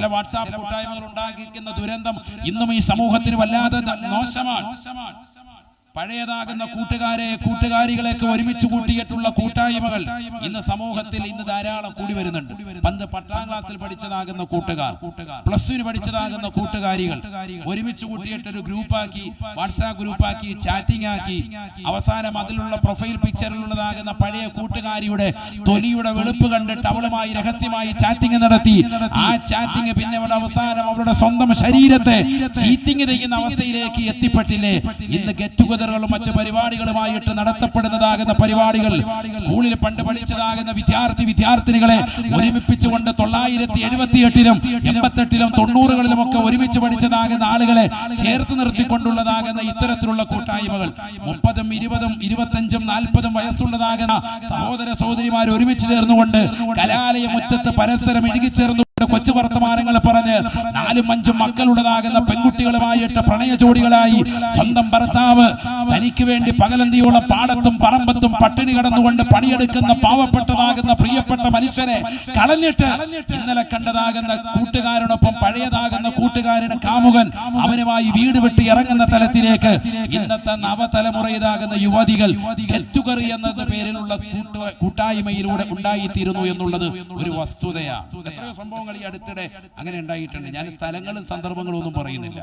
ചില വാട്സാപ്പ് കൂട്ടായ്മകൾ ഉണ്ടാക്കിയിരിക്കുന്ന ദുരന്തം ഇന്നും ഈ സമൂഹത്തിന് വല്ലാതെ മോശമാണ്. പഴയതാകുന്ന കൂട്ടുകാരെ കൂട്ടുകാരികളെയൊക്കെ ഒരുമിച്ച് കൂട്ടിയിട്ടുള്ള കൂട്ടായ്മകൾ ഇന്ന് സമൂഹത്തിൽ ഇന്ന് ധാരാളം കൂടി വരുന്നുണ്ട്. പണ്ട് പത്താം ക്ലാസ്സിൽ പഠിച്ചതാകുന്ന കൂട്ടുകാർ പ്ലസ് ടുവിന് പഠിച്ചതാകുന്ന കൂട്ടുകാരികൾ ഒരുമിച്ച് കൂട്ടിയിട്ടൊരു ഗ്രൂപ്പാക്കി വാട്സാപ്പ് ഗ്രൂപ്പാക്കി ചാറ്റിംഗ് ആക്കി അവസാനം അതിലുള്ള പ്രൊഫൈൽ പിക്ചറിലുള്ളതാകുന്ന പഴയ കൂട്ടുകാരിയുടെ തൊലിയുടെ വെളുപ്പ് കണ്ടിട്ട് അവളുമായി രഹസ്യമായി ചാറ്റിംഗ് നടത്തി. ആ ചാറ്റിംഗ് പിന്നെ അവളുടെ അവസാനം അവളുടെ സ്വന്തം ശരീരത്തെ ചീറ്റിംഗ് ചെയ്യുന്ന അവസ്ഥയിലേക്ക് എത്തിപ്പെട്ടില്ലേ? ഇന്ന് ഗെറ്റ് ടുഗദറുകളും മറ്റു പരിപാടികളുമായിട്ട് നടത്തപ്പെടുന്നതാകുന്ന പരിപാടികൾ സ്കൂളിൽ പണ്ട് പഠിച്ചതാകുന്ന വിദ്യാർത്ഥി വിദ്യാർത്ഥിനികളെ ഒരുമിപ്പിച്ചുകൊണ്ട് തൊള്ളായിരത്തി എഴുപത്തി എട്ടിലും എൺപത്തെട്ടിലും തൊണ്ണൂറുകളിലും ഒക്കെ ഒരുമിച്ച് പഠിച്ചതാകുന്ന ആളുകളെ ചേർത്ത് നിർത്തിക്കൊണ്ടുള്ളതാകുന്ന ഇത്തരത്തിലുള്ള കൂട്ടായ്മകൾ. മുപ്പതും ഇരുപതും ഇരുപത്തഞ്ചും നാൽപ്പതും വയസ്സുള്ളതാകുന്ന സഹോദര സഹോദരിമാർ ഒരുമിച്ച് ചേർന്നുകൊണ്ട് കലാലയ മുറ്റത്ത് പരസ്പരം ഇഴുകിച്ചേർന്നു. കൊച്ചു വർത്തമാനങ്ങൾ പറഞ്ഞ് നാലും അഞ്ചും മക്കളുള്ളതാകുന്ന പെൺകുട്ടികളുമായിട്ട് പ്രണയ ജോഡികളായി സ്വന്തം ഭർത്താവ് തനിക്ക് വേണ്ടി പകലന്തിയുള്ള പാടത്തും പറമ്പത്തും പട്ടിണി കടന്നുകൊണ്ട് പണിയെടുക്കുന്ന പാവപ്പെട്ടതാകുന്ന പ്രിയപ്പെട്ട മനുഷ്യനെ കളഞ്ഞിട്ട് ഇന്നലെ കണ്ടതാകുന്ന കൂട്ടുകാരനൊപ്പം പഴയതാകുന്ന കൂട്ടുകാരന് കാമുകൻ അവനുമായി വീട് വിട്ട് ഇറങ്ങുന്ന തലത്തിലേക്ക് ഇന്നത്തെ നവതലമുറയിതാകുന്ന യുവതികൾ തെറ്റുകറി എന്നത് പേരിലുള്ള കൂട്ട കൂട്ടായ്മയിലൂടെ ഉണ്ടായിത്തീരുന്നു എന്നുള്ളത് ഒരു വസ്തുതയാണ് സംഭവങ്ങൾ ഈ അടുത്തിടെ അങ്ങനെ ഉണ്ടായിട്ടുണ്ട്. ഞാൻ സ്ഥലങ്ങളും സന്ദർഭങ്ങളും ഒന്നും പറയുന്നില്ല.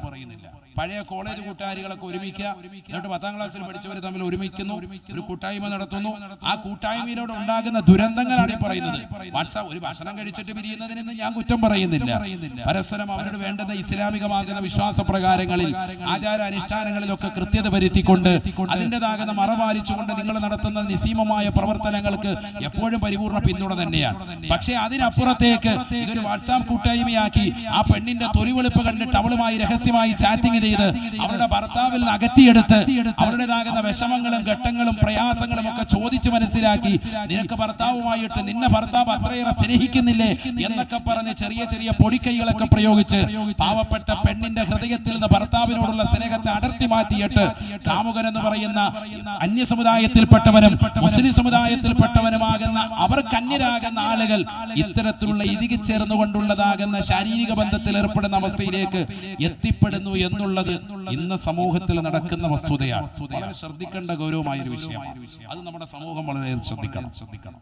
പഴയ കോളേജ് കൂട്ടുകാരികളൊക്കെ ഒരുമിക്കുക. എന്നിട്ട് പത്താം ക്ലാസ്സിൽ പഠിച്ചവർ തമ്മിൽ ഒരുമിക്കുന്നു. ഒരു കൂട്ടായ്മ നടത്തുന്നു. ആ കൂട്ടായ്മയിലൂടെ ഉണ്ടാകുന്ന ദുരന്തങ്ങളാണ് ഈ പറയുന്നത്. വാട്സാപ്പ് ഒരു ഭക്ഷണം കഴിച്ചിട്ട് പിരിയുന്നതിന് ഞാൻ കുറ്റം പറയുന്നില്ല. പരസ്പരം അവരോട് വേണ്ടുന്ന ഇസ്ലാമികമാകുന്ന വിശ്വാസ പ്രകാരങ്ങളിൽ ആചാര അനുഷ്ഠാനങ്ങളിലൊക്കെ കൃത്യത വരുത്തിക്കൊണ്ട് അതിന്റെതാകുന്ന മറ പാലിച്ചുകൊണ്ട് നിങ്ങൾ നടത്തുന്ന നിസീമമായ പ്രവർത്തനങ്ങൾക്ക് എപ്പോഴും പരിപൂർണ പിന്തുണ തന്നെയാണ്. പക്ഷേ അതിനപ്പുറത്തേക്ക് ഇതൊരു വാട്സാപ്പ് കൂട്ടായ്മയാക്കി ആ പെണ്ണിന്റെ തൊലിവെളുപ്പ് കണ്ടിട്ട് അവളുമായി രഹസ്യമായി ചാറ്റിംഗ് ചെയ്ത് അവരുടെ ഭർത്താവിൽ നിന്ന് അകറ്റിയെടുത്ത് അവരുടേതാകുന്ന വിഷമങ്ങളും ഘട്ടങ്ങളും പ്രയാസങ്ങളും ഒക്കെ ചോദിച്ചു മനസ്സിലാക്കി നിനക്ക് ഭർത്താവുമായിട്ട് നിന്നെ ഭർത്താവ് അത്രയേറെ സ്നേഹിക്കുന്നില്ലേ? എന്നൊക്കെ പറഞ്ഞ് ചെറിയ ചെറിയ പൊടിക്കൈകളൊക്കെ പ്രയോഗിച്ച് പാവപ്പെട്ട പെണ്ണിന്റെ ഹൃദയത്തിൽ നിന്ന് ഭർത്താവിനോടുള്ള സ്നേഹത്തെ അടർത്തി മാറ്റിയിട്ട് കാമുകൻ എന്ന് പറയുന്ന അന്യ സമുദായത്തിൽപ്പെട്ടവനും മുസ്ലിം സമുദായത്തിൽപ്പെട്ടവനുമാകുന്ന അവർക്ക് അന്യരാകുന്ന ആളുകൾ ഇത്തരത്തിലുള്ള ഇഴുകി ചേർന്നുകൊണ്ടുള്ളതാകുന്ന ശാരീരിക ബന്ധത്തിൽ ഏർപ്പെടുന്ന അവസ്ഥയിലേക്ക് എത്തിപ്പെടുന്നു എന്നുള്ളത് ഇന്ന് സമൂഹത്തിൽ നടക്കുന്ന വസ്തുതയാണ്. വളരെ ശ്രദ്ധിക്കേണ്ട ഗൗരവമായ ഒരു വിഷയമാണ്. അത് നമ്മുടെ സമൂഹം വളരെ ശ്രദ്ധിക്കണം. ശ്രദ്ധിക്കണം.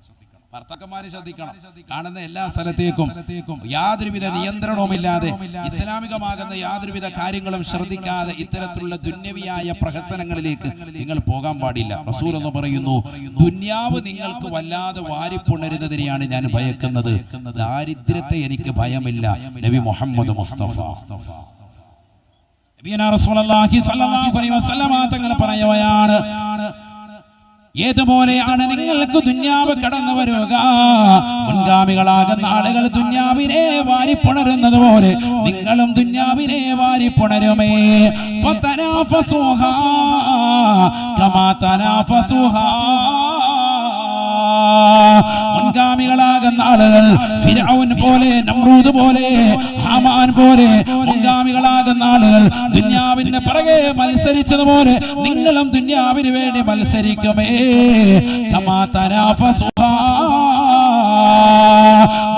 ഭർത്താക്കന്മാരെ ശ്രദ്ധിക്കണം. കാണുന്ന എല്ലാ സ്ഥലത്തേക്കും യാതൊരുവിധ നിയന്ത്രണവുമില്ലാതെ ഇസ്ലാമികമാകുന്ന യാതൊരുവിധ കാര്യങ്ങളും ശ്രദ്ധിക്കാതെ ഇത്തരത്തിലുള്ള ദുന്യവിയായ പ്രഹസനങ്ങളിലേക്ക് നിങ്ങൾ പോകാൻ പാടില്ല. റസൂൽ എന്ന് പറയുന്നു ദുന്യാവ് നിങ്ങൾക്ക് വല്ലാതെ വാരിപ്പുണരുന്നതിനെയാണ് ഞാൻ ഭയക്കുന്നത്. ദാരിദ്ര്യത്തെ എനിക്ക് ഭയമില്ല. നബി മുഹമ്മദ് മുസ്തഫ. നബിയനാ റസൂലുള്ളാഹി സ്വല്ലല്ലാഹു അലൈഹി വസല്ലമ തങ്ങൾ പറയുകയാണ് ഏതുപോലെയാണ് നിങ്ങൾക്ക് ദുന്യാവ് കടന്നു വരിക? മുൻഗാമികളാകുന്ന ആളുകൾ ദുന്യാവിനെ വാരിപ്പുണരുന്നത് പോലെ നിങ്ങളും ദുന്യാവിനെ വാരിപ്പുണരുമേ. മുൻഗാമികളാകുന്ന ആളുകൾ പോലെ നമ്രൂദ് പോലെ ഹാമാൻ പോലെ മുൻഗാമികളാകുന്ന ആളുകൾ ദുന്യാവിന്റെ പിറകെ മത്സരിച്ചതുപോലെ നിങ്ങളും ദുന്യാവിന് വേണ്ടി മത്സരിക്കുമേ.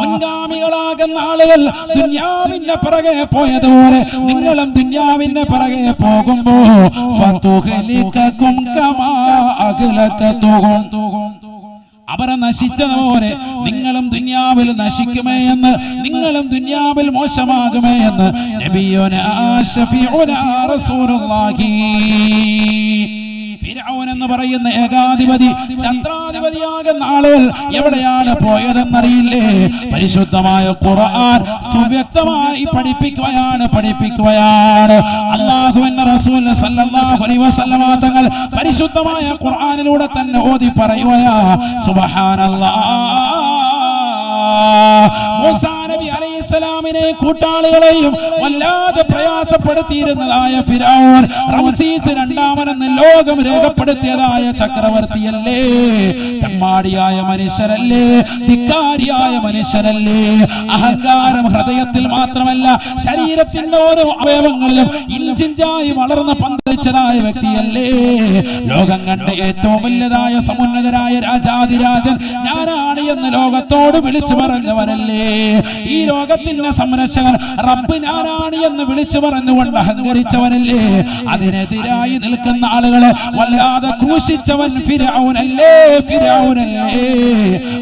മുൻഗാമികളാകുന്ന ആളുകൾ ദുന്യാവിന്റെ പിറകെ പോയതുപോലെ നിങ്ങളും ദുന്യാവിന്റെ പിറകെ പോകുമ്പോ ഫതുഹലിക്കും കമാ അഖിലകതുഹും അവരെ നശിച്ചതുപോലെ നിങ്ങളും ദുന്യാവിൽ നശിക്കുമേ എന്ന് നിങ്ങളും ദുന്യാവിൽ മോശമാകുമേ എന്ന് നബിയുനാ ശഫീഉനാ എന്ന് പറയുന്ന ഏകാധിപതി ചന്ദ്രാധിപതിയാകുന്ന ആളുകൾ എവിടെയാണ് പോയതെന്നറിയില്ലേ? പരിശുദ്ധമായ ഖുർആൻ സുവ്യക്തമായി പഠിപ്പിക്കുകയാണ് പഠിപ്പിക്കുകയാണ്. അള്ളാഹുവിന്റെ റസൂൽ സല്ലല്ലാഹു അലൈഹി വസല്ലമ തങ്ങൾ പരിശുദ്ധമായ ഖുർആനിലൂടെ തന്നെ ഓതി പറയുകയാ സുബ്ഹാനല്ലാഹ്. മൂസാ നബി അലൈഹിസ്സലാമിനെ കൂട്ടാളികളെയും വല്ലാതെ പ്രയാസപ്പെടുത്തിയിരുന്നതായ ഫിറഔൻ റംസീസ് രണ്ടാമനെന്ന് ലോകം രേഖപ്പെടുത്തിയതായ ചക്രവർത്തിയല്ലേ? തമ്മാടിയായ മനുഷ്യരല്ലേ? ധിക്കാരിയായ മനുഷ്യരല്ലേ? അഹങ്കാരം ഹൃദയത്തിൽ മാത്രമല്ല ശരീരത്തിന്റെ ഓരോ അവയവങ്ങളിലും ഇഞ്ചിഞ്ചായി വളർന്ന പന്ത് വ്യക്തിയല്ലേ? ലോകം കണ്ട ഏറ്റവും വലിയതായ സമുന്നതരായ രാജാതിരാജൻ ഞാനാണ് എന്ന് ലോകത്തോട് വിളിച്ചു പറഞ്ഞവരല്ലേ? ഈ ലോകത്തിന്റെ സംരക്ഷകൻ റബ്ബ് ഞാനാണ് എന്ന് വിളിച്ചു പറഞ്ഞുകൊണ്ട് അഹങ്കരിച്ചവനല്ലേ അതിനെതിരായി നിൽക്കുന്ന ആളുകളെ വല്ലാതെ ക്രൂശിച്ചവൻ ഫിരൗനല്ലേ ഫിരൗനല്ലേ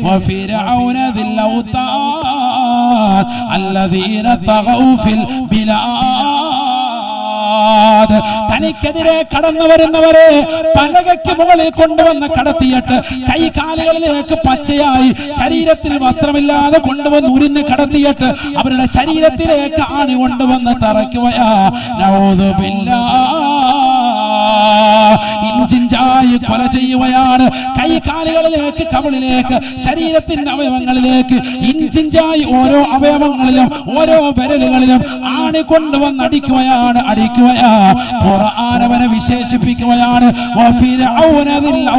وفرعون ذي الأوتاد الذين طغوا في البلاد തനിക്കെതിരെ കടന്നു വരുന്നവരെ പലകയ്ക്ക് മുകളിൽ കൊണ്ടുവന്ന് കടത്തിയിട്ട് കൈകാലുകളിലേക്ക് പച്ചയായി ശരീരത്തിൽ വസ്ത്രമില്ലാതെ കൊണ്ടുവന്ന് ഉരിഞ്ഞ് കടത്തിയിട്ട് അവരുടെ ശരീരത്തിലേക്ക് ആണി കൊണ്ടുവന്ന് തറയ്ക്കുകയാ ഇഞ്ചിഞ്ചായി കൊല ചെയ്യുകയാണ്. കൈകാലുകളിലേക്ക് കവിളിലേക്ക് ശരീരത്തിന്റെ അവയവങ്ങളിലേക്ക് ഇഞ്ചിഞ്ചായി ഓരോ അവയവങ്ങളിലും ഓരോ വിരലുകളിലും ആണി കൊണ്ടുവന്ന് അടിക്കുകയാണ് അടിക്കുകയാ. അവനെ വിശേഷിപ്പിക്കുകയാണ്. വഫിർഔന ദിൽ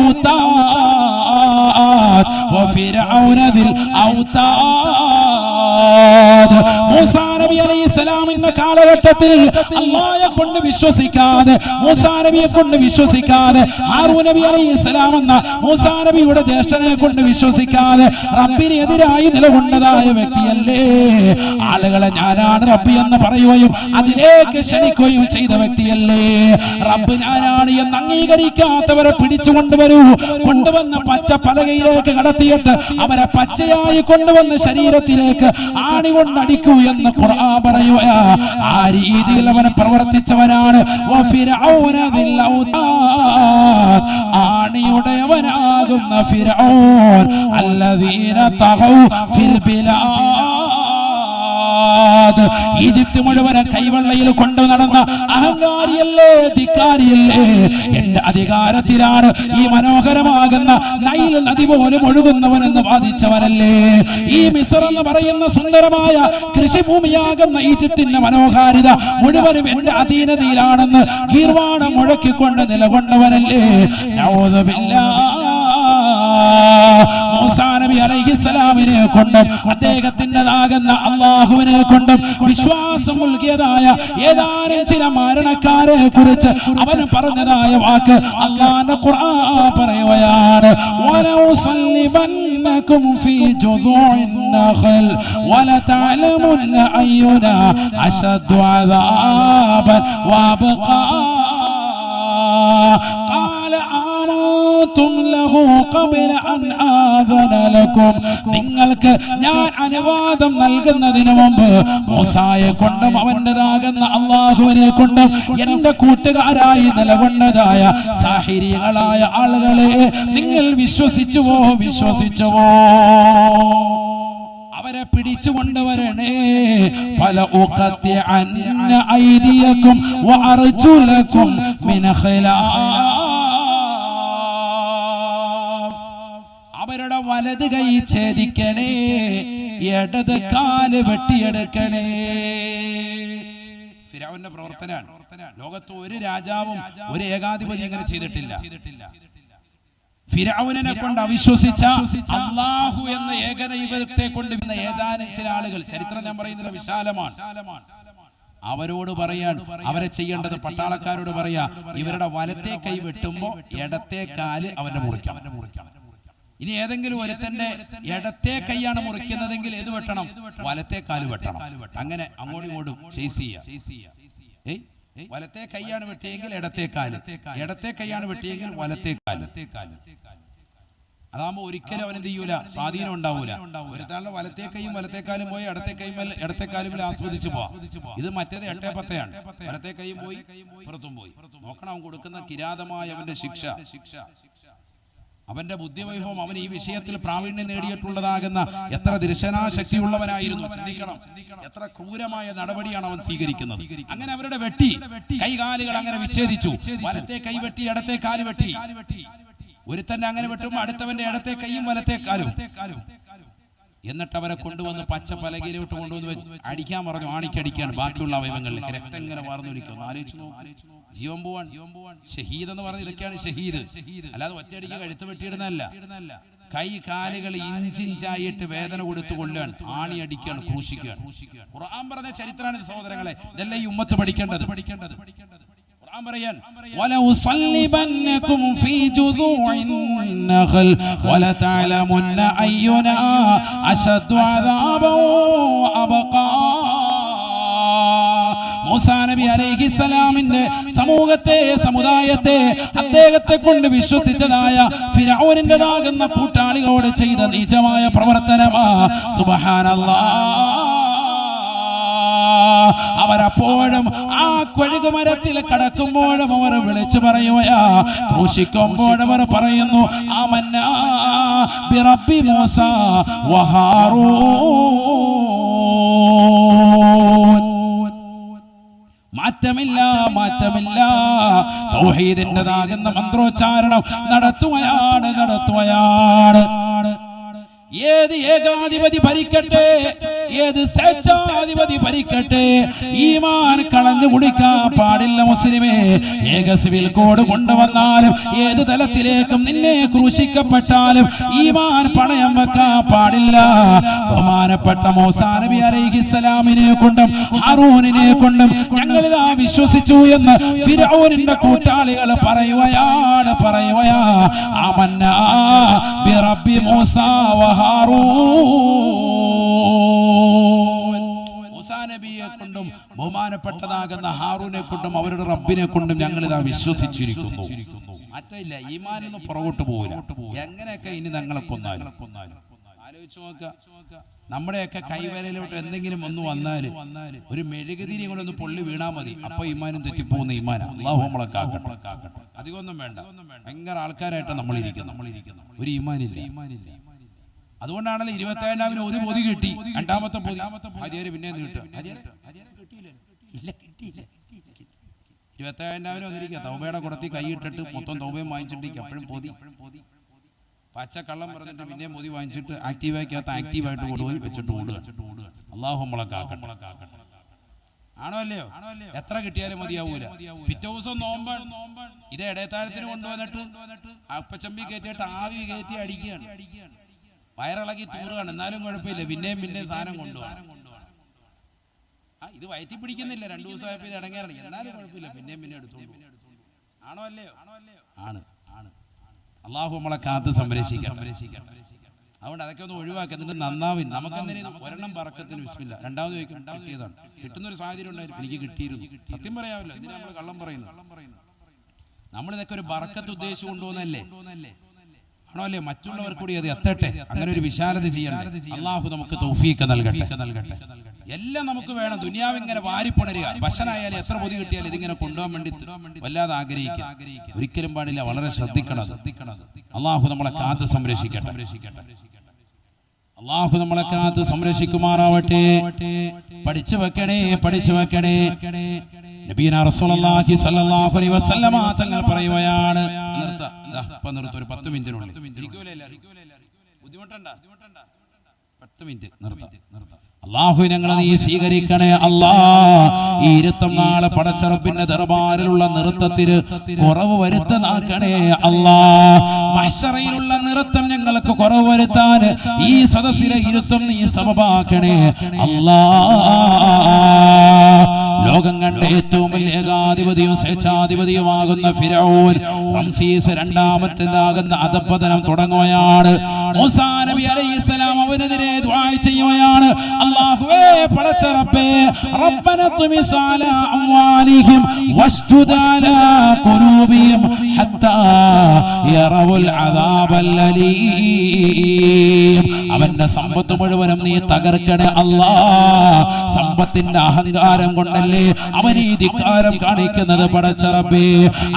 ഔതാദ് വഫിർഔന ദിൽ ഔതാദ്. മൂസാ നബി അലൈഹിസ്സലാം എന്ന കാലഘട്ടത്തിൽ അള്ളാഹയെ കൊണ്ട് വിശ്വസിക്കാതെ മൂസാ നബിയെ കൊണ്ട് വിശ്വസിക്കാതെ ഹാറൂ നബി അലൈഹിസ്സലാം എന്ന മൂസാ നബിയുടെ ജ്യേഷ്ഠനെ കൊണ്ട് വിശ്വസിക്കാതെ റബ്ബിന് എതിരായി നിലകൊണ്ടതായ വ്യക്തിയല്ലേ? ആളുകളെ ഞാനാണ് റബ്ബി എന്ന് പറയുകയും അതിലേക്ക് ക്ഷണിക്കുകയും ചെയ്ത വ്യക്തിയല്ലേ? റബ്ബ് ഞാനാണ് എന്ന് അംഗീകരിക്കാത്തവരെ പിടിച്ചു കൊണ്ടുവരൂ കൊണ്ടുവന്ന പച്ച പലകയിലേക്ക് കടത്തിയിട്ട് അവരെ പച്ചയായി കൊണ്ടുവന്ന് ശരീരത്തിലേക്ക് ആണി കൊണ്ടടിക്കൂ എന്ന് ഖുർആൻ പറയുകയാ ആ രീതിയിൽ അവൻ പ്രവർത്തിച്ചവനാണ്. ആണിയുടയവനാകുന്ന ഫിൽ ഈജിപ്ത് മുഴുവൻ കൈവെള്ളയിൽ കൊണ്ടു നടന്ന അഹങ്കാരിയല്ലേ? ധിക്കാരിയല്ലേ എന്റെ അധികാരത്തിലാണ് ഈ മനോഹരമാകുന്ന നൈൽ നദി പോലും ഒഴുകുന്നവനെന്ന് വാദിച്ചവനല്ലേ? ഈ മിസർ എന്ന് പറയുന്ന സുന്ദരമായ കൃഷിഭൂമിയാകുന്ന ഈജിപ്തിന്റെ മനോഹാരിത മുഴുവനും എന്റെ അധീനതയിലാണെന്ന് കീർവാണം മുഴക്കിക്കൊണ്ട് നിലകൊണ്ടവനല്ലേ? മൂസാ നബി അലൈഹിസ്സലാമിനെ കൊണ്ടും അദ്ദേഹത്തിൻ്റെതാകുന്ന അള്ളാഹുവിനെ കൊണ്ടും വിശ്വാസം നൽകിയതായ ഏതാനും ചില മരണക്കാരെ കുറിച്ച് അവൻ പറഞ്ഞതായ വാക്ക് അള്ളാന്റെ ഖുർആൻ പറയുകയാണ് وَلَأُصَلِّبَنَّكُمْ فِي جُذُوعِ النَّخْلِ وَلَتَعْلَمُنَّ أَيُّنَا أَشَدُّ عَذَابًا وَأَبْقَى നിങ്ങൾക്ക് ഞാൻ അനുവാദം നൽകുന്നതിന് മുമ്പ് മൂസായെ കൊണ്ടും അവന്റെതാകുന്ന അള്ളാഹുവിനെ കൊണ്ടും എന്റെ കൂട്ടുകാരായി നിലകൊണ്ടതായ സാഹിരികളായ ആളുകളെ നിങ്ങൾ വിശ്വസിച്ചുവോ? വിശ്വസിച്ചുവോ? അവരെ പിടിച്ചു കൊണ്ടുവരണേ. ഫല വഅർജുലക്കും മിന വലത് കൈ ഛേദിക്കണേ. ഇടത് കാൽ വെട്ടിയെടുക്കണേ. ഫിരാവിന്റെ പ്രവർത്തനാണ് ലോകത്ത് ഒരു രാജാവും ഒരു ഏകാധിപതി അങ്ങനെ ചെയ്തിട്ടില്ല. ഫിരാവുനെ കൊണ്ട് അവിശ്വസിച്ച അള്ളാഹു എന്ന ഏകദൈവത്തെ കൊണ്ട് ഇന്ന് ഏതാനും ചില ആളുകൾ ചരിത്രം ഞാൻ പറയുന്നില്ല വിശാലമാണ്. അവരോട് പറയാൻ അവരെ ചെയ്യേണ്ടത് പട്ടാളക്കാരോട് പറയാ ഇവരുടെ വലത്തെ കൈ വെട്ടുമ്പോ ഇടത്തെ കാൽ അവന്റെ മുറിക്കണം. ഇനി ഏതെങ്കിലും ഒരുത്തന്റെ ഇടത്തെ കൈയാണ് മുറിക്കുന്നതെങ്കിൽ ഏത് വെട്ടണം? വലത്തെ കാൽ വെട്ടണം. അങ്ങനെ അങ്ങോട്ടും ഇങ്ങോട്ടും ചേസ് ചെയ്യാം ഏയ് വലത്തെ കൈയാണ് വെട്ടിയെങ്കിൽ ഇടത്തെ കാൽ. ഇടത്തെ കൈയാണ് വെട്ടിയെങ്കിൽ വലത്തെ കാൽ. അതാകുമ്പോ ഒരിക്കലും അവൻ എന്ത് ചെയ്യൂല? സ്വാധീനം ഉണ്ടാവൂല. ഒരുത്താളുടെ വലത്തെ കൈയും വലത്തെ കാലും പോയി ഇടത്തെ കൈയും ഇടത്തെ കാലും ആസ്വദിച്ചു പോവാം. ഇത് മറ്റേത് എട്ടേ പത്തയാണ് വലത്തെ കൈയും പോയി പുറത്തും പോയി. നോക്കണം കൊടുക്കുന്ന കിരാതമായ അവന്റെ ശിക്ഷ ശിക്ഷ. അവന്റെ ബുദ്ധിവൈഭവം അവൻ ഈ വിഷയത്തിൽ പ്രാവീണ്യം നേടിയിട്ടുള്ളതാകുന്ന എത്ര ദർശനാശക്തിയുള്ളവനായിരുന്നു ചിന്തിക്കണം. എത്ര ക്രൂരമായ നടപടിയാണ് അവൻ സ്വീകരിക്കുന്നത്. അങ്ങനെ അവരുടെ വെട്ടി കൈകാലുകൾ അങ്ങനെ വിച്ഛേദിച്ചു. വലത്തെ കൈ വെട്ടി ഇടത്തെ കാൽ വെട്ടി. ഒരുത്തന്റെ അങ്ങനെ വെട്ടുമ്പോൾ അടുത്തവന്റെ ഇടത്തെ കൈയും വലത്തെ കാലും. എന്നിട്ട് അവരെ കൊണ്ടുവന്ന് പച്ച പലകയിലോട്ട് കൊണ്ടുവന്ന് അടിക്കാൻ പറഞ്ഞു ആണിക്കടിക്കാൻ ബാക്കിയുള്ള അവയവങ്ങളിലേക്ക് രക്തം ഇങ്ങനെ വാർന്നൊലിക്കുന്നു ആലോചിച്ചു ജീവൻ പോവാൻ ഷഹീദ് എന്ന് പറഞ്ഞ ഇതൊക്കെയാണ് ഷഹീദ്. അല്ലാതെ ഒറ്റയടിക്ക് കഴുത്ത് വെട്ടിയിടുന്നതല്ല. കൈ കാലുകൾ ഇഞ്ചിഞ്ചായിട്ട് വേദന കൊടുത്തു കൊല്ലുകയാണ് ആണി അടിക്കുകയാണ് ക്രൂശിക്കുകയാണ് ഖുർആൻ പറഞ്ഞ ചരിത്രമാണ് സഹോദരങ്ങളെ. ഇതെല്ലാം ഈ ഉമ്മത്ത് പഠിക്കേണ്ടത്. പഠിക്കേണ്ടത്. പറയാൻ ولأصلبنكم في جذوع النخل ولتعلمن أينا أشد عذابا وأبقى മൂസാ നബി അലൈഹിസ്സലാമിന്റെ സമൂഹത്തെ സമുദായത്തെ അദ്ദേഹത്തെ കൊണ്ട് വിശ്വസിച്ചതായ ഫിറഔനിന്റേതാകുന്ന കൂട്ടാളികളോട് ചെയ്ത നീചമായ പ്രവർത്തനമാ സുബ്ഹാനല്ലാ അവരപ്പോഴും ആ കൊഴുകുമരത്തിൽ കടക്കുമ്പോഴും അവർ വിളിച്ചു പറയുകയാ ക്രൂശിക്കുമ്പോഴവർ പറയുന്നു ആമന്ന ബിറബ്ബി മൂസ വഹാറൂൻ. മാറ്റമില്ല മാറ്റമില്ല. തൗഹീദിന്റെതാകുന്ന മന്ത്രോച്ചാരണം നടത്തുകയാണ് നടത്തുകയാണ് ഏത് ഏകാധിപതി ഭരിക്കട്ടെ? ഏത് സ്വേച്ഛാധിപതി ഭരിക്കട്ടെ? ഈമാൻ കളഞ്ഞു കുടിക്കാൻ പാടില്ല മുസ്ലിമേ. ഏക സിവിൽ കോഡ് കൊണ്ടുവന്നാലും ഏത് തലത്തിലേക്കും നിന്നെ ക്രൂശിക്കപ്പെട്ടാലും ഈമാൻ പണയം വെക്കാൻ പാടില്ല. ബഹുമാനപ്പെട്ട മോസാനബി അലൈഹിസലാമിനെ കൊണ്ടും ഹറൂനിനെ കൊണ്ടും ഞങ്ങളിതാ വിശ്വസിച്ചു എന്ന് ഫിറൗനിന്റെ കൂട്ടാളികൾ പറയുകയാണ് പറയുകയാ ആമന്ന ബിറബ്ബി മൂസ വഹാറൂൻ കൊണ്ടും ബഹുമാനപ്പെട്ടതാകുന്ന ഹാറൂനെ കൊണ്ടും അവരുടെ റബ്ബിനെ കൊണ്ടും ഞങ്ങൾ ഇതാ വിശ്വസിച്ചിരിക്കുന്നു. മാറ്റമില്ല ഈമാനൊന്നും പുറകോട്ട് പോകില്ല എങ്ങനെയൊക്കെ ഇനി ഞങ്ങളെ കൊന്നാലും? നോക്കുക. നമ്മുടെയൊക്കെ കൈവരയിലോട്ട് എന്തെങ്കിലും ഒന്ന് വന്നാൽ ഒരു മെഴുകുതിരി കൂടെ ഒന്ന് പൊള്ളി വീണാ മതി. അപ്പൊ ഇമാനും തെറ്റിപ്പോകുന്ന ഇമാന അള്ളാഹു നമ്മളെ കാക്കട്ടെ. അധികമൊന്നും വേണ്ട. ഭയങ്കര ആൾക്കാരായിട്ട് നമ്മളിരിക്കുന്നു നമ്മളിരിക്കുന്നു ഒരു ഇമാനില്ല ഇമാനില്ല അതുകൊണ്ടാണല്ലോ ഇരുപത്തേഴാമിന് ഒരു പൊതി കിട്ടി. രണ്ടാമത്തെ പൊതി. ഹരിയര് പിന്നെ നീട്ടുക ഇല്ല കിട്ടിയില്ല ഇരുപത്തേഴാമിന് തൗബയുടെ കുടത്തി കൈയിട്ടിട്ട് മൊത്തം തൗബയും വാങ്ങിച്ചിട്ട് അപ്പോഴും പൊതി. പച്ചക്കള്ളം കള്ളം പറഞ്ഞിട്ട് പിന്നെ പൊതി വാങ്ങിച്ചിട്ട് ആക്റ്റീവാക്കാത്ത ആക്റ്റീവായിട്ട് കൊണ്ടുപോയി വെച്ചിട്ട് ഓടുക. അള്ളാഹു ആണോ അല്ലയോ? എത്ര കിട്ടിയാലും മതിയാവൂല. പിറ്റേ ദിവസം നോമ്പാണ്. ഇത് ഇടയത്താരത്തിന് കൊണ്ടുവന്നിട്ട് അപ്പച്ചമ്പി കയറ്റിയിട്ട് ആവി കയറ്റി അടിക്കുകയാണ്. വയറിളക്കി തൂറുകയാണ് എന്നാലും കുഴപ്പമില്ല. പിന്നെയും പിന്നെ സാധനം കൊണ്ടുപോകണം. ആ ഇത് വയറ്റി പിടിക്കുന്നില്ല. രണ്ടു ദിവസമായപ്പോ ഇത് ഇടങ്ങേറാണ്. എന്നാലും കുഴപ്പമില്ല. പിന്നെയും പിന്നെ എടുത്തോണ്ട് പോകും. ആണോ അല്ലയോ? ആണ്. ആണ്. അള്ളാഹു നമ്മളെ കാത്ത് സംരക്ഷിക്കാം സംരക്ഷിക്കാം അതുകൊണ്ട് അതൊക്കെ ഒന്ന് ഒഴിവാക്കി എന്നിട്ട് നന്നാവിൻ നമുക്ക് ഒരെണ്ണം പറക്കത്തിന് വിശ്വമില്ല രണ്ടാമത് ചോദിക്കും കിട്ടിയതാണ്. കിട്ടുന്ന ഒരു സാഹചര്യം ഉണ്ടായിരുന്നു. എനിക്ക് കിട്ടിയിരുന്നു. സത്യം പറയാമല്ലോ. എന്തിനാ നമ്മൾ കള്ളം പറയുന്നു നമ്മൾ ഇതൊക്കെ ഒരു ബറക്കത്ത് ഉദ്ദേശിച്ചു കൊണ്ടുപോകുന്നല്ലേ ആണോ അല്ലേ? മറ്റുള്ളവർ കൂടി അത് എത്തട്ടെ? അങ്ങനെ ഒരു വിശാലത ചെയ്യണം. അള്ളാഹു നമുക്ക് തൗഫീക്ക് നൽകട്ടെ. നൽകട്ടെ. എല്ലാം നമുക്ക് വേണം. ദുനിയാവ് ഇങ്ങനെ വാരിപ്പണരുക ഭക്ഷണമായാലും എത്ര പൊതി കിട്ടിയാലും ഇതിങ്ങനെ കൊണ്ടുപോകാൻ വേണ്ടി വല്ലാതെ ആഗ്രഹിക്കുക. ഒരിക്കലും പാടില്ല. വളരെ ശ്രദ്ധിക്കണം അള്ളാഹു നമ്മളെ കാത്ത് സംരക്ഷിക്കട്ടെ. അള്ളാഹു നമ്മളെ കാത്ത് സംരക്ഷിക്കുമാറാവട്ടെ. പഠിച്ചു വെക്കണേ പഠിച്ചു വെക്കണേ. നബീന റസൂലുള്ളാഹി സ്വല്ലല്ലാഹു അലൈഹി വസല്ലമ തങ്ങൾ പറയുകയാണ്. നിർത്താം. ദാ, ഇപ്പൊ നിർത്തും. ഒരു പത്ത് മിനിറ്റിനുള്ളിൽ? ബുദ്ധിമുട്ടണ്ട. പത്ത് മിനിറ്റ്. നിർത്താം. നിർത്താം അള്ളാഹു ഞങ്ങളെ നീ സ്വീകരിക്കണേ അല്ലാ. ഈ ഇരുത്തം നാളെ പടച്ചറപ്പിന്റെ ദർബാറിലുള്ള നൃത്തത്തിന് കുറവ് വരുത്തനാക്കണേ അല്ലാ. മഹ്ശറയിലുള്ള നൃത്തം ഞങ്ങൾക്ക് കുറവ് വരുത്താൻ ഈ സദസ്സിലെ ഇരുത്തം നീ സമമാക്കണേ അല്ലാ. ലോകം കണ്ട ഏറ്റവും വലിയ ഏകാധിപതിയും സ്വേച്ഛാധിപതിയുമാകുന്ന ഫിരോൻ റംസീസ് രണ്ടാമത്തേതാകുന്ന അധപ്പതനം തുടങ്ങുകയാണ്. നബി അലൈഹിസ്സലാം അവനെതിരെ ചെയ്യുകയാണ്. അല്ലാഹുവേ ഹത്താ അദാബൽ അലീം. അവന്റെ സമ്പത്ത് മുഴുവനും നീ തകർക്കണേ അല്ലാ. സമ്പത്തിന്റെ അഹങ്കാരം കൊണ്ടല്ലേ അവൻ ധിക്കാരം കാണിക്കുന്നത് പടച്ചറബേ.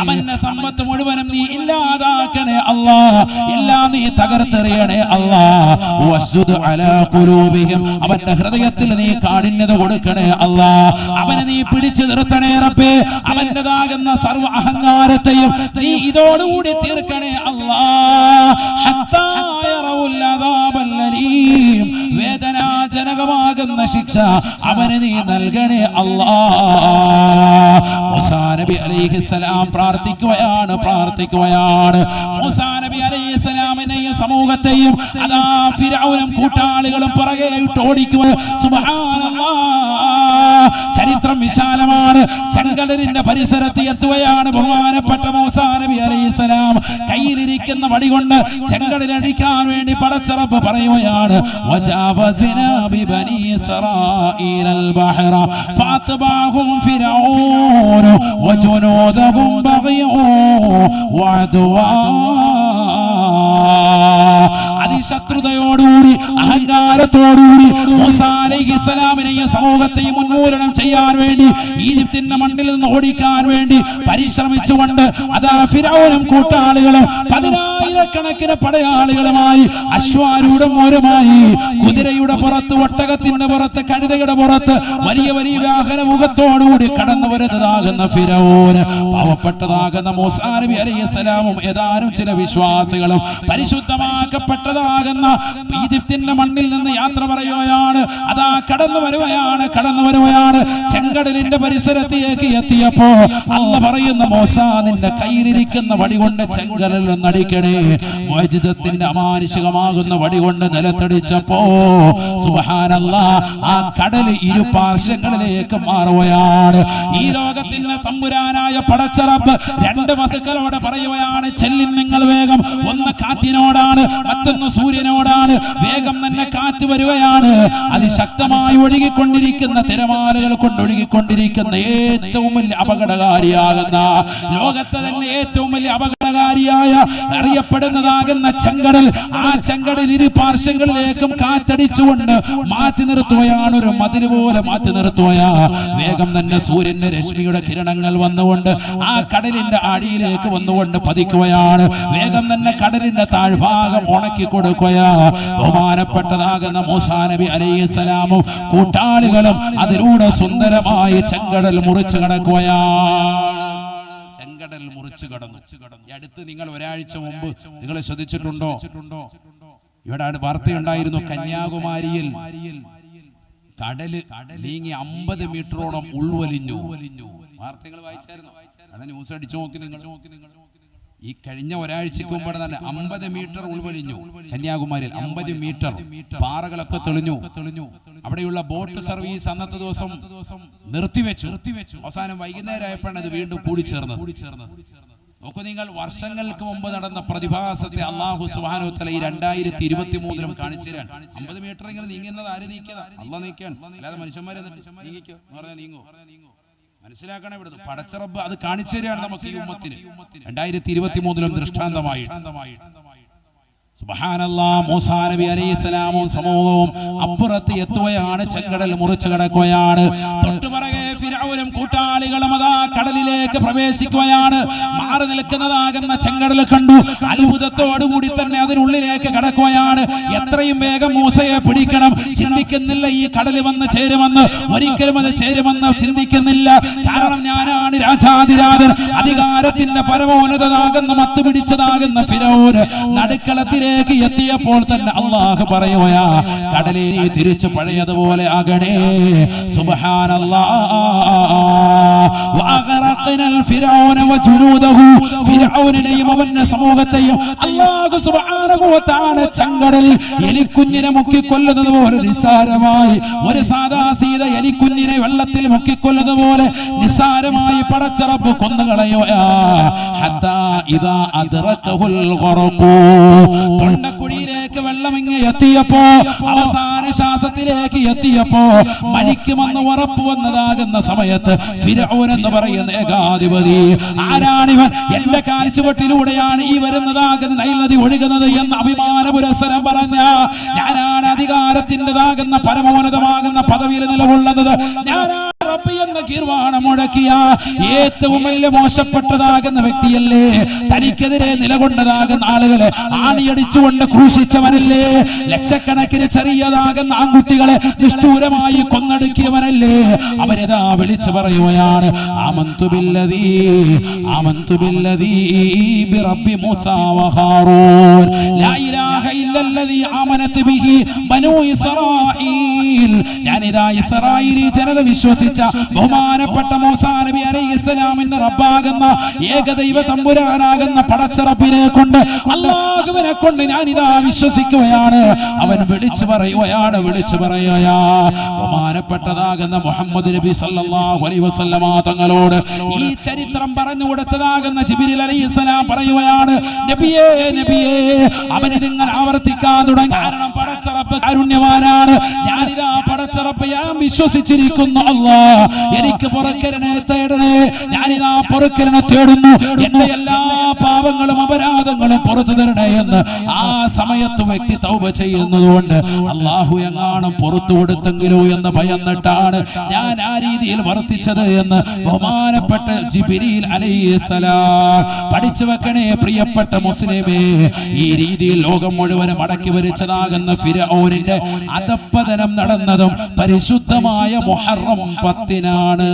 അവന്റെ സമ്പത്ത് മുഴുവനും നീ ഇല്ലാതാക്കണേ അല്ലാ. എല്ലാം നീ തകർത്തെറിയണേ അല്ലാ. അലാ ഖുലൂബിഹിം. അവന്റെ ഹൃദയത്തിൽ നീ കാഠിന്യത കൊടുക്കണേ അല്ലാ. അവനെ നീ പിടിച്ചു നിർത്തണേ റബ്ബേ. അവന്റേതാകുന്ന സർവ അഹങ്കാരത്തെയും നീ ഇതോടുകൂടി തീർക്കണേ അല്ലാ. ഹത്താ യറവുൽ അദാബൽ അലീം വേദനാജനകമാകുന്ന ശിക്ഷ അവന് നീ നൽകണേ അള്ളാഹി അലൈഹിസ്സലാം പ്രാർത്ഥിക്കുകയാണ് പ്രാർത്ഥിക്കുകയാണ്. നബി അലൈഹിസ്സലാമിനെയും സമൂഹത്തെയും അതാ ഫിരൗനും കൂട്ടാളികളും പുറകെ ഓടിക്കുക ചരിത്രം വിശാലമാണ്. ചെങ്കടലിന്റെ പരിസരത്ത് എത്തുകയാണ് ബഹുമാനപ്പെട്ട മൂസാ നബി അലൈഹിസ്സലാം കയ്യിലിരിക്കുന്ന വടി കൊണ്ട് ചെങ്കടലടിക്കാൻ വേണ്ടി പടച്ചറപ്പ് പറയുകയാണ് وجاوزنا ببني إسرائيل البحر فأتبعهم فرعون وجنودهم بغيا وعدوا അതിശത്രുതയോടുകൂടി അലൈഹിസ്സലാമിനെയും സമൂഹത്തെയും ഉന്മൂലനം ചെയ്യാൻ വേണ്ടി ഈജിപ്തിന്റെ മണ്ണിൽ നിന്ന് ഓടിക്കാൻ വേണ്ടി പരിശ്രമിച്ചുകൊണ്ട് അതാ ഫിറൗനും കൂട്ടാളികളും പതിനായിരക്കണക്കിന് പടയാളികളുമായി അശ്വാരൂഢമോരുമായി കുതിരയുടെ പുറത്ത് ഒട്ടകത്തിന്റെ പുറത്ത് കഴുതയുടെ പുറത്ത് വലിയ വലിയ വ്യാഹന മുഖത്തോടുകൂടി കടന്നു വരുന്നതാകുന്ന ഫിരോന് പാവപ്പെട്ടതാകുന്ന മൂസാ അലൈഹി അലൈഹിസ്സലാമും ഏതാനും ചില വിശ്വാസികളും പരിശുദ്ധമാക്കപ്പെട്ടതാകുന്ന ഈജിപ്തിന്റെ മണ്ണിൽ നിന്ന് യാത്ര പറയുകയാണ്. അതാ കടന്നു വരുകയാണ് കടന്നു വരുകയാണ്. ചെങ്കടലിന്റെ പരിസരത്തേക്ക് എത്തിയപ്പോ അല്ല പറയുന്ന മോശ നിന്റെ കയ്യിലിരിക്കുന്ന വടി കൊണ്ട് ചെങ്കടലിൽ നടിക്കണേ മോചിതത്തിന്റെ അമാനുഷികമാകുന്ന വടി കൊണ്ട് നിലത്തടിച്ചപ്പോ സുബഹാനല്ല ആ കടൽ ഇരു പാർശ്വങ്ങളിലേക്ക് മാറുകയാണ്. ഈ ലോകത്തിന്റെ തമ്പുരാനായ പടച്ചറപ്പ് രണ്ട് വസുക്കളോട് പറയുകയാണ് ചെല്ലിൻ നിങ്ങൾ വേഗം ഒന്ന് കാറ്റിനോടാണ് മറ്റൊന്ന് സൂര്യനോടാണ് വേഗം തന്നെ കാറ്റ് വരികയാണ്. അതിശക്തമായി ഒഴുകിക്കൊണ്ടിരിക്കുന്ന തിരമാലകൾ കൊണ്ട് ഒഴുകിക്കൊണ്ടിരിക്കുന്ന ഏറ്റവും വലിയ അപകടകാരിയാകുന്ന ലോകത്തെ തന്നെ ഏറ്റവും വലിയ അപകടകാരിയായ അറിയപ്പെടുന്നതാകുന്ന ചെങ്കടൽ. ആ ചെങ്കടൽ ഇരു പാർശ്വങ്ങളിലേക്കും കാറ്റടിച്ചുകൊണ്ട് മാറ്റി നിർത്തുകയാണ് ഒരു മതിൽ പോലെ മാറ്റി നിർത്തുകയാ. വേഗം തന്നെ സൂര്യന്റെ രശ്മിയുടെ കിരണങ്ങൾ വന്നുകൊണ്ട് ആ കടലിന്റെ അടിയിലേക്ക് വന്നുകൊണ്ട് പതിക്കുകയാണ്. വേഗം തന്നെ കടലിന്റെ താഴ്ഭാഗം ഉണക്കി കൊടുക്കുകയാ. ബഹുമാനപ്പെട്ടതാകുന്ന മൂസാ നബി അലൈഹിസ്സലാമും കൂട്ടാളികളും അതിലൂടെ സുന്ദരമായ ചെങ്കടൽ മുറിച്ചു കടക്കുകയാണ്. ചെങ്കടൽ മുറിച്ചു കടന്നു. അടുത്ത് നിങ്ങൾ ഒരാഴ്ച മുമ്പ് നിങ്ങൾ ശ്രദ്ധിച്ചിട്ടുണ്ടോ? ഇവിടെ വാർത്തയുണ്ടായിരുന്നു കന്യാകുമാരിയിൽ കടൽ നീങ്ങി അമ്പത് മീറ്ററോളം ഉൾവലിഞ്ഞു. വാർത്തകൾ വായിച്ചായിരുന്നു? ന്യൂസ് അടിച്ചു നോക്കി നിങ്ങൾ. ഈ കഴിഞ്ഞ ഒരാഴ്ചക്ക് മുമ്പ് തന്നെ അമ്പത് മീറ്റർ ഉൾവലിഞ്ഞു. കന്യാകുമാരിയിൽ അമ്പത് മീറ്റർ പാറകളൊക്കെ തെളിഞ്ഞു. തെളിഞ്ഞു. അവിടെയുള്ള ബോട്ട് സർവീസ് അന്നത്തെ ദിവസം നിർത്തിവെച്ചു. നിർത്തിവെച്ചു. അവസാനം വൈകുന്നേരം ആയപ്പോഴാണ് അത് വീണ്ടും കൂടിച്ചേർന്ന് കൂടിച്ചേർന്ന് നോക്കൂ നിങ്ങൾ വർഷങ്ങൾക്ക് മുമ്പ് നടന്ന പ്രതിഭാസത്തെ അള്ളാഹു സുഹാനോത്തല ഈ രണ്ടായിരത്തി ഇരുപത്തി മൂന്നിലും കാണിച്ചു തരാൻ അമ്പത് മീറ്റർ ഇങ്ങനെ നീങ്ങുന്നത് ആര് നീക്കിയതാ? അല്ല നീക്കാൻ അല്ലാതെ മനുഷ്യന്മാരെ നീങ്ങിക്കോ പറഞ്ഞാൽ നീങ്ങോ മനസ്സിലാക്കണം ഇവിടുന്ന്. പടച്ചറബ് അത് കാണിച്ചു തരികയാണ് നമുക്ക് ഈ ഉമ്മത്തിന്. രണ്ടായിരത്തി ഇരുപത്തി മൂന്നിലും ദൃഷ്ടാന്തമായി നബി സമൂഹവും അപ്പുറത്ത് എത്തുകയാണ് ചെങ്കടൽ മുറിച്ചു കിടക്കുകയാണ്. തൊട്ടുപുറകെ ഫിറഔനും കൂട്ടാളികളും അതാ കടലിലേക്ക് പ്രവേശിക്കുകയാണ്. മാറി നിൽക്കുന്നതാകുന്ന ചെങ്കടൽ കണ്ടു. അത്ഭുതത്തോടുകൂടി തന്നെ അതിനുള്ളിലേക്ക് കടക്കുകയാണ്. എത്രയും വേഗം മൂസയെ പിടിക്കണം. ചിന്തിക്കുന്നില്ല ഈ കടൽ വന്ന് ചേരുമെന്ന്. ഒരിക്കലും അത് ചേരുമെന്ന് ചിന്തിക്കുന്നില്ല. കാരണം ഞാനാണ് രാജാതിരാജൻ അധികാരത്തിന്റെ പരമോന്നതാകുന്ന മത്ത് പിടിച്ചതാകുന്ന ഫിരോന് നടുക്കളത്തിലേക്ക് എത്തിയപ്പോൾ തന്നെ അള്ളാഹ് പറയുകയാ കടലിനെ തിരിച്ചു പഴയതുപോലെ ആകണേ. സുബ്ഹാനല്ലാ. വഅഗ്റഖ്നൽ ഫിറഔന വജുനൂദഹു ഫിറഔനെയും അവന്റെ സമൂഹത്തെയും അല്ലാഹു സുബ്ഹാനഹു വ തആല ചങ്കടലിൽ എലിക്കുഞ്ഞിനെ മുക്കിക്കൊല്ലുന്നത് പോലെ നിസ്സാരമായി ഒരു സാധാ സീത എലിക്കുഞ്ഞിനെ വെള്ളത്തിൽ മുക്കിക്കൊല്ലുന്നത് പോലെ നിസ്സാരമായി പടച്ചറപ്പ് തൊണ്ടക്കുഴിയിലേക്ക് വെള്ളം ഇങ്ങ് എത്തിയപ്പോ അവസാന ശ്വാസത്തിലേക്ക് എത്തിയപ്പോ മരിക്കുമെന്ന് ഉറപ്പ് വന്നതാകുന്ന സമയത്ത് ഫിരൗൻ എന്ന് പറയുന്ന ഏകാധിപതി ആരാണിവൻ? എന്റെ കാൽച്ചുവട്ടിലൂടെയാണ് ഈ വരുന്നതാകുന്ന നൈൽ നദി ഒഴുകുന്നത് എന്ന് അഭിമാന പുരസ്സരം പറഞ്ഞ ഞാനാണ് അധികാരത്തിന്റെതാകുന്ന പരമോന്നതമാകുന്ന പദവിയിൽ നിലകൊള്ളുന്നത്. ഞാനാണ് റബ്ബി എന്ന കീർവാണം മുഴക്കിയ. ഏറ്റവും വലിയ മോശപ്പെട്ടതാകുന്ന വ്യക്തിയല്ലേ? തനിക്കെതിരെ നിലകൊണ്ടതാകുന്ന ആളുകളെ ആണിയടിച്ചുകൊണ്ട് ക്രൂശിച്ചവനല്ലേ? ലക്ഷക്കണക്കിന് ചെറിയതാകുന്ന ആൺകുട്ടികളെ നിഷ്ഠൂരമായി കൊന്നടുക്കിയവനല്ലേ? അവരിതാ വിളിച്ചു പറയുകയാണ് ആമന്തു ബില്ലദീ ആമന്തു ബില്ലദീ ബിറബ്ബി മൂസാ ലാ ഇലാഹ ഇല്ലല്ലദീ ആമനത് ബിഹി ബനൂ ഇസ്രായീൽ ഞാനിതാ ഇസ്രായേലി ജനത വിശ്വസിച്ച ബഹുമാനപ്പെട്ട മൂസാ നബി അലൈഹി ഇസ്ലാമിന്റെ റബ്ബാകുന്ന ഏകദൈവ തമ്പുരാനാകുന്ന പടച്ചറപ്പിനെ കൊണ്ട് അല്ലാഹുവിനെ കൊണ്ട് ഞാൻ ഇതാ വിശ്വസിക്കുകയാണ്. അവൻ വിളിച്ചു പറയുകയാണ് വിളിച്ചു പറയുകയാ. ബഹുമാനപ്പെട്ടതാകുന്ന മുഹമ്മദ് നബി സല്ലല്ലാഹു അലൈഹി വസല്ലമ തങ്ങളോട് ഈ ചരിത്രം പറഞ്ഞു കൊടുത്തതാകുന്ന ജിബിരിൽ അലൈഹിസ്സലാം പറയുകയാണ് നബിയേ നബിയേ അവൻ ഇതിങ്ങനെ ആവർത്തിക്കാൻ തുടങ്ങി. കാരണം പടച്ചറപ്പ് കാരുണ്യവാനാണ്. ഞാനിതാ പടച്ചറപ്പ് ഞാൻ വിശ്വസിച്ചിരിക്കുന്നു അല്ലാ എനിക്ക് പുറക്കരനെ തേടണേ. ഞാനിതാ പൊറുക്കലിനെ തേടുന്നു. എന്റെ എല്ലാ പാപങ്ങളും അപരാധങ്ങളും പുറത്തു തരണേ എന്ന് ആ സമയത്ത് വ്യക്തി തൗപ ചെയ്യുന്നതുകൊണ്ട് അള്ളാഹു എങ്ങാനും പുറത്തു കൊടുത്തെങ്കിലോ എന്ന് ഭയന്നിട്ടാണ് ഞാൻ ആ രീതിയിൽ വർത്തിച്ചത് എന്ന് ബഹുമാനപ്പെട്ട ജിബിരിയിൽ അലൈഹിസ്സലാം പഠിച്ചു വെക്കണേ പ്രിയപ്പെട്ട മുസ്ലിമേ. ഈ രീതിയിൽ ലോകം മുഴുവനും മടക്കി വരിച്ചതാകുന്ന ഫിരൗനിന്റെ അധപ്പതനം നടന്നതും പരിശുദ്ധമായ മുഹറം പത്തിനാണ്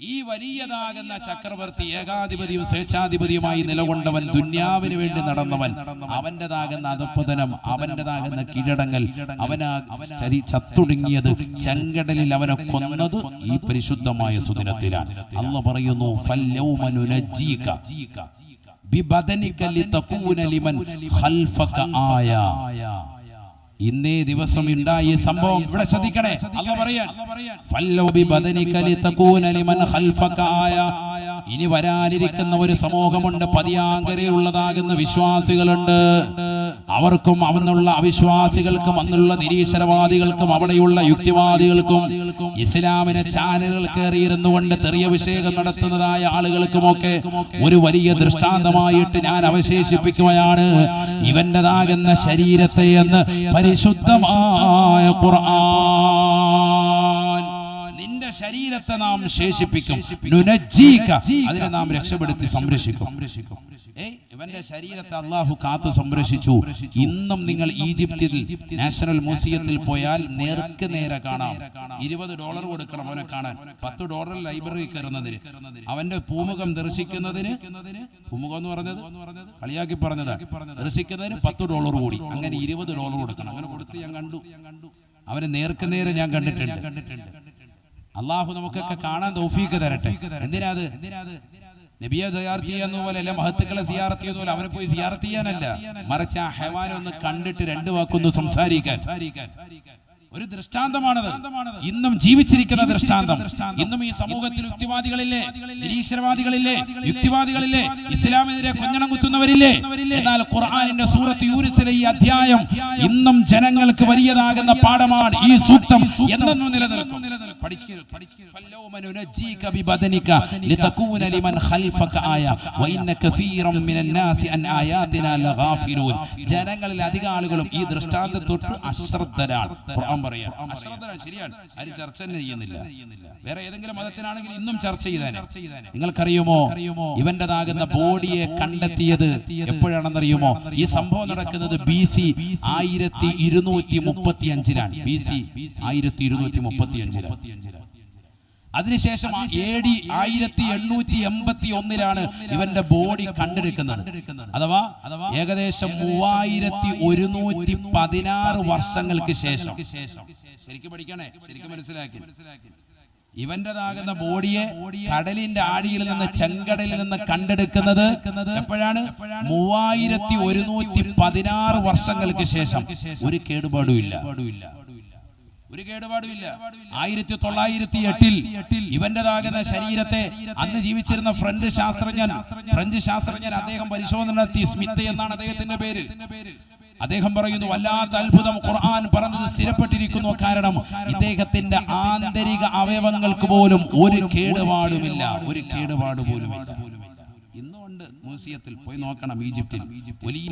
ഈ വലിയതാകുന്ന ചക്രവർത്തി ഏകാധിപതിയും സ്വേച്ഛാധിപതിയുമായി നിലകൊണ്ടവൻ ദുന്യാവിന് വേണ്ടി നടന്നവൻ. അവന്റേതാകുന്ന അധപ്പതനം അവന്റേതാകുന്ന കീഴടങ്ങൽ അവനാ ചരി ചത്തൊടുങ്ങിയത് ചെങ്കടലിൽ അവനെ കൊന്നത് ഈ പരിശുദ്ധമായ സുദിനത്തിലാണ്. അല്ല പറയുന്നു ലിമൻ ഖൽഫക ആയ. ഇന്നേ ദിവസം ഉണ്ടായ സംഭവം ഇവിടെ ശ്രദ്ധിക്കണേ. അല്ല പറയാൻ. ഇനി വരാനിരിക്കുന്ന ഒരു സമൂഹമുണ്ട് പതിയാങ്കരയുള്ളതാകുന്ന വിശ്വാസികളുണ്ട്. അവർക്കും അവന്നുള്ള അവിശ്വാസികൾക്കും അന്നുള്ള നിരീശ്വരവാദികൾക്കും അവിടെയുള്ള യുക്തിവാദികൾക്കും ഇസ്ലാമിനെ ചാനലുകൾ കയറിയിരുന്നു കൊണ്ട് തെറിയ വിഷയം നടത്തുന്നതായ ആളുകൾക്കുമൊക്കെ ഒരു വലിയ ദൃഷ്ടാന്തമായിട്ട് ഞാൻ അവശേഷിപ്പിക്കുകയാണ്. ഇവന്റേതാകുന്ന ശരീരത്തെ എന്ന് പരിശുദ്ധമായ ഖുർആൻ. നിന്റെ ശരീരത്തെ നാം ശേഷിപ്പിക്കും. അതിനെ നാം രക്ഷപ്പെടുത്തി സംരക്ഷിക്കും. ഏയ് ഇവന്റെ ശരീരത്തെ അള്ളാഹു കാത്തു സംരക്ഷിച്ചു. ഇന്നും നിങ്ങൾ ഈജിപ്തിൽ നാഷണൽ മ്യൂസിയത്തിൽ പോയാൽ നേർക്ക് നേരെ കാണാം. ഇരുപത് ഡോളർ കൊടുക്കണം അവനെ കാണാൻ. പത്ത് ഡോളർ ലൈബ്രറി കയറുന്നതിന്. അവന്റെ പൂമുഖം ദർശിക്കുന്നതിന് പൂമുഖം എന്ന് പറഞ്ഞത്? കളിയാക്കി പറഞ്ഞത്. ദർശിക്കുന്നതിന് പത്ത് ഡോളർ കൂടി. അങ്ങനെ ഇരുപത് ഡോളർ കൊടുക്കണം. അങ്ങനെ കൊടുത്ത് ഞാൻ കണ്ടു. അവനെ നേർക്ക് നേരെ ഞാൻ കണ്ടിട്ടുണ്ട്. കണ്ടിട്ടുണ്ട്. അള്ളാഹു നമുക്കൊക്കെ കാണാൻ തൗഫീക്ക് തരട്ടെ. എന്തിനാ അത്? നബിയെ സിയാർത്ത് ചെയ്യുന്ന പോലെ അല്ല? മഹത്തുക്കളെ സിയാർത്ത് ചെയ്യുന്ന പോലെ അവനെ പോയി സിയാർത്ത് ചെയ്യാനല്ല. മറിച്ച് ആ ഹെവാനെ ഒന്ന് കണ്ടിട്ട് രണ്ടു വാക്കൊന്ന് സംസാരിക്കാൻ. ഒരു ദൃഷ്ടാന്തമാണത്. ഇന്നും ജീവിച്ചിരിക്കുന്ന ദൃഷ്ടാന്തം. ഇന്നും ഈ സമൂഹത്തിൽ യുക്തിവാദികളില്ലേ നിരീശ്വരവാദികളില്ലേ യുക്തിവാദികളില്ലേ ഇസ്ലാമെതിരെ കൊഞ്ഞണം കുത്തുന്നവരില്ലേ? എന്നാൽ ഖുർആാനിന്റെ സൂറത്ത് യൂരിസിലെ ഈ അധ്യായം ഇന്നും ജനങ്ങൾക്ക് വലിയതാകുന്ന പാഠമാണ് ഈ സൂക്തം. എന്നൊന്നും നിലനിൽക്കും. ജനങ്ങളിൽ അധിക ആളുകളും ഈ ദൃഷ്ടാന്തത്തൊട്ട് അശ്രദ്ധരാണ്. ഖുർആൻ പറയാം. അശ്രദ്ധനാണ് ശരിയാണ്. ആരും ചർച്ച തന്നെ ചെയ്യുന്നില്ല. വേറെ ഏതെങ്കിലും മതത്തിനാണെങ്കിൽ ഇന്നും ചർച്ച ചെയ്താൽ നിങ്ങൾക്കറിയുമോ? ഇവന്റേതാകുന്ന ബോഡിയെ കണ്ടെത്തിയത് എപ്പോഴാണെന്നറിയുമോ? ഈ സംഭവം നടക്കുന്നത് ബി സി ആയിരത്തി ഇരുന്നൂറ്റി മുപ്പത്തി അഞ്ചിലാണ് ബി സി ആയിരത്തി ഇരുന്നൂറ്റി മുപ്പത്തി അഞ്ചിലാണ് അതിനുശേഷം എ ഡി ആയിരത്തി എണ്ണൂറ്റി എൺപത്തി ഒന്നിലാണ് ഇവന്റെ ബോഡി കണ്ടെടുക്കുന്നത്. അഥവാ ഏകദേശം മൂവായിരത്തി ഒരുന്നൂറ്റി പതിനാറ് വർഷങ്ങൾക്ക് ശേഷം. ശരിക്കും പഠിക്കണേ ശരിക്കും മനസ്സിലാക്കി. ഇവന്റേതാകുന്ന ബോഡിയെ കടലിന്റെ ആഴിയിൽ നിന്ന് ചെങ്കടലിൽ നിന്ന് കണ്ടെടുക്കുന്നത് എപ്പോഴാണ്? മൂവായിരത്തി ഒരുന്നൂറ്റി പതിനാറ് വർഷങ്ങൾക്ക് ശേഷം. ഒരു കേടുപാടും ഇല്ല ഒരു കേടുപാടുമില്ല. ആയിരത്തി തൊള്ളായിരത്തി എട്ടിൽ ഇവന്റേതാകുന്ന ശരീരത്തെ അന്ന് ജീവിച്ചിരുന്ന ഫ്രഞ്ച് ശാസ്ത്രജ്ഞൻ ഫ്രഞ്ച് ശാസ്ത്രജ്ഞൻ അദ്ദേഹം പരിശോധന നടത്തി സ്മിത്ത് എന്നാണ് അദ്ദേഹത്തിന്റെ പേര്. അദ്ദേഹം പറയുന്നു വല്ലാത്ത അത്ഭുതം ഖുർആൻ പറഞ്ഞത് സ്ഥിരപ്പെട്ടിരിക്കുന്നു. കാരണം ഇദ്ദേഹത്തിന്റെ ആന്തരിക അവയവങ്ങൾക്ക് പോലും ഒരു കേടുപാടുമില്ല. ഒരു കേടുപാട് പോലുമില്ല. ഇന്നുകൊണ്ട് മ്യൂസിയത്തിൽ പോയി നോക്കണം ഈജിപ്തിൽ. വലിയ